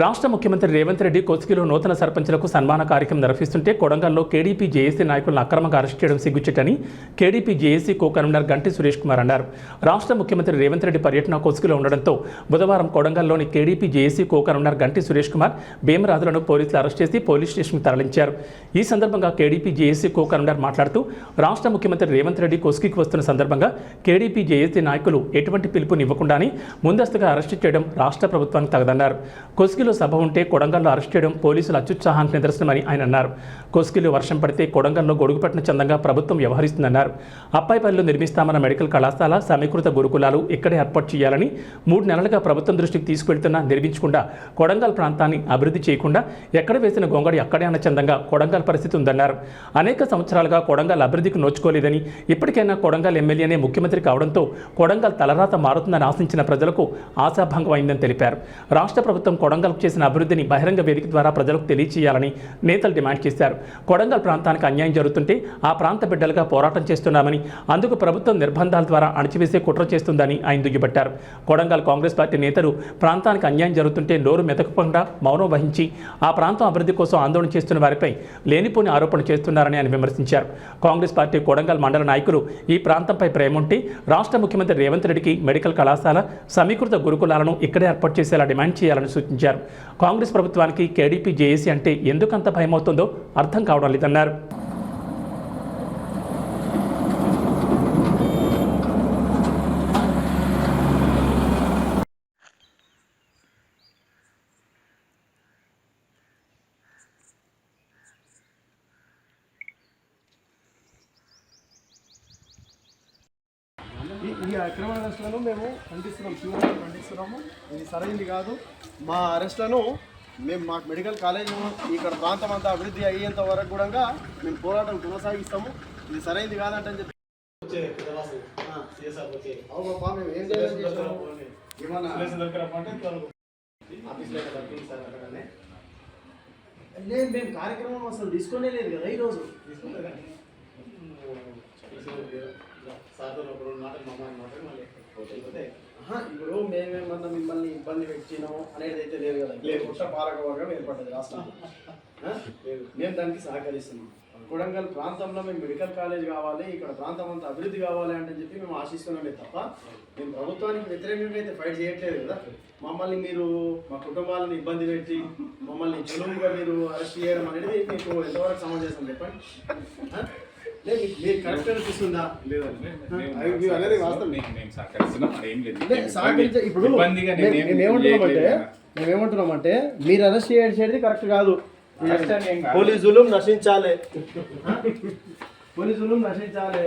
రాష్ట్ర ముఖ్యమంత్రి రేవంత్ రెడ్డి కొస్కిలో నూతన సర్పంచులకు సన్మాన కార్యక్రమం నిర్వహిస్తుంటే కొడంగల్లో కేడీపీ జేఏసీ నాయకులను అక్రమంగా అరెస్ట్ చేయడం సిగ్గుచ్చేటని KDP JAC co convener Ganti Suresh Kumar అన్నారు. రాష్ట్ర ముఖ్యమంత్రి రేవంత్ రెడ్డి పర్యటన కోసుకిలో ఉండడంతో బుధవారం కొడంగల్లోని KDP JAC co convener Ganti Suresh Kumar భీమరాజులను పోలీసులు అరెస్ట్ చేసి పోలీస్ స్టేషన్కు తరలించారు. ఈ సందర్భంగా కేడీపీ జేఏసీ కో కన్వీనర్ మాట్లాడుతూ రాష్ట్ర ముఖ్యమంత్రి రేవంత్ రెడ్డి కొస్కికి వస్తున్న సందర్భంగా కేడీపీ జేఏసీ నాయకులు ఎటువంటి పిలుపునివ్వకుండానే ముందస్తుగా అరెస్టు చేయడం రాష్ట్ర ప్రభుత్వానికి తగదన్నారు. కొస్కిలో సభ ఉంటే కొడంగల్లో అరెస్ట్ చేయడం పోలీసుల అత్యుత్సాహానికి నిదర్శనమని ఆయన అన్నారు. కొస్కిలో వర్షం పడితే కొడంగల్లో గొడుగుపట్టిన చందంగా ప్రభుత్వం వ్యవహరిస్తుందన్నారు. అప్పాయిపల్లిలో నిర్మిస్తామన్న మెడికల్ కళాశాల సమీకృత గురుకులాలు ఇక్కడే ఏర్పాటు చేయాలని మూడు నెలలుగా ప్రభుత్వం దృష్టికి తీసుకువెళ్తున్నా నిర్మించకుండా కొడంగల్ ప్రాంతాన్ని అభివృద్ధి చేయకుండా ఎక్కడ వేసిన గొంగడి అక్కడే అన్న చందంగా కొడంగల్ పరిస్థితి ఉందన్నారు. అనేక సంవత్సరాలుగా కొడంగల్ అభివృద్ధికి నోచుకోలేదని ఇప్పటికైనా కొడంగల్ ఎమ్మెల్యేనే ముఖ్యమంత్రి కావడంతో కొడంగల్ తలరాత మారుతుందని ఆశించిన ప్రజలకు ఆశాభంగమైందని తెలిపారు. రాష్ట్ర ప్రభుత్వం కొడంగల్ కొడంగల్కు చేసిన అభివృద్ధిని బహిరంగ వేదిక ద్వారా ప్రజలకు తెలియచేయాలని నేతలు డిమాండ్ చేశారు. కొడంగల్ ప్రాంతానికి అన్యాయం జరుగుతుంటే ఆ ప్రాంత బిడ్డలుగా పోరాటం చేస్తున్నామని అందుకు ప్రభుత్వం నిర్బంధాల ద్వారా అణచివేసే కుట్ర చేస్తుందని ఆయన దుయ్యబట్టారు. కొడంగల్ కాంగ్రెస్ పార్టీ నేతలు ప్రాంతానికి అన్యాయం జరుగుతుంటే నోరు మెతకకుండా మౌనం వహించి ఆ ప్రాంతం అభివృద్ధి కోసం ఆందోళన చేస్తున్న వారిపై లేనిపోని ఆరోపణ చేస్తున్నారని ఆయన విమర్శించారు. కాంగ్రెస్ పార్టీ కొడంగల్ మండల నాయకులు ఈ ప్రాంతంపై ప్రేమ ఉంటే రాష్ట్ర ముఖ్యమంత్రి రేవంత్ రెడ్డికి మెడికల్ కళాశాల సమీకృత గురుకులాలను ఇక్కడే ఏర్పాటు చేసేలా డిమాండ్ చేయాలని సూచించారు. కాంగ్రెస్ ప్రభుత్వానికి కేడీపీ జేఏసీ అంటే ఎందుకంత భయమవుతుందో అర్థం కావడం లేదన్నారు. ఈ- ఈ అక్రమ అరెస్టులను మేము ఖండిస్తున్నాం. తీవ్రంగా ఖండిస్తున్నాము. ఇది సరైంది కాదు. మా అరెస్టులను మేము మాకు మెడికల్ కాలేజ్ ఇక్కడ ప్రాంతం అంతా అభివృద్ధి అయ్యేంత వరకు కూడా మేము పోరాటం కొనసాగిస్తాము. ఇది సరైంది కాదంటని చెప్పి. లేదు మేము కార్యక్రమం అసలు తీసుకోనే లేదు కదా ఈరోజు. ఇప్పుడు మేమేమన్నా మిమ్మల్ని ఇబ్బంది పెట్టినాం అనేది అయితే లేదు కదా. లేదు. పుట్ట పాలక వర్గం ఏర్పడ్డది రాష్ట్రంలో. ఆ? మేము దానికి సహకరిస్తున్నాం. కొడంగల్ ప్రాంతంలో మేము మెడికల్ కాలేజ్ కావాలి ఇక్కడ ప్రాంతం అంతా అభివృద్ధి కావాలి అంటే చెప్పి మేము ఆశిస్తున్నామే తప్ప మేము ప్రభుత్వానికి వ్యతిరేకంగా అయితే ఫైట్ చేయట్లేదు కదా. మమ్మల్ని మీరు మా కుటుంబాలను ఇబ్బంది పెట్టి మమ్మల్ని చులువుగా మీరు అరెస్ట్ చేయడం అనేది మీకు ఎంతవరకు సమాజం చెప్పండి. కరెక్ట్ అనిపిస్తుందా సహకరించే ఇప్పుడు నేనేం మేమేమంటున్నామంటే చేయట్లేదు. మేమేమంటున్నామంటే మీరు అరెస్ట్ చేసేది కరెక్ట్ ఏం కాదు. పోలీసులు నశించాలి. పోలీసులు నశించాలి.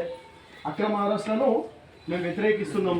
అక్రమ అరెస్టులను మేము వ్యతిరేకిస్తున్నాం.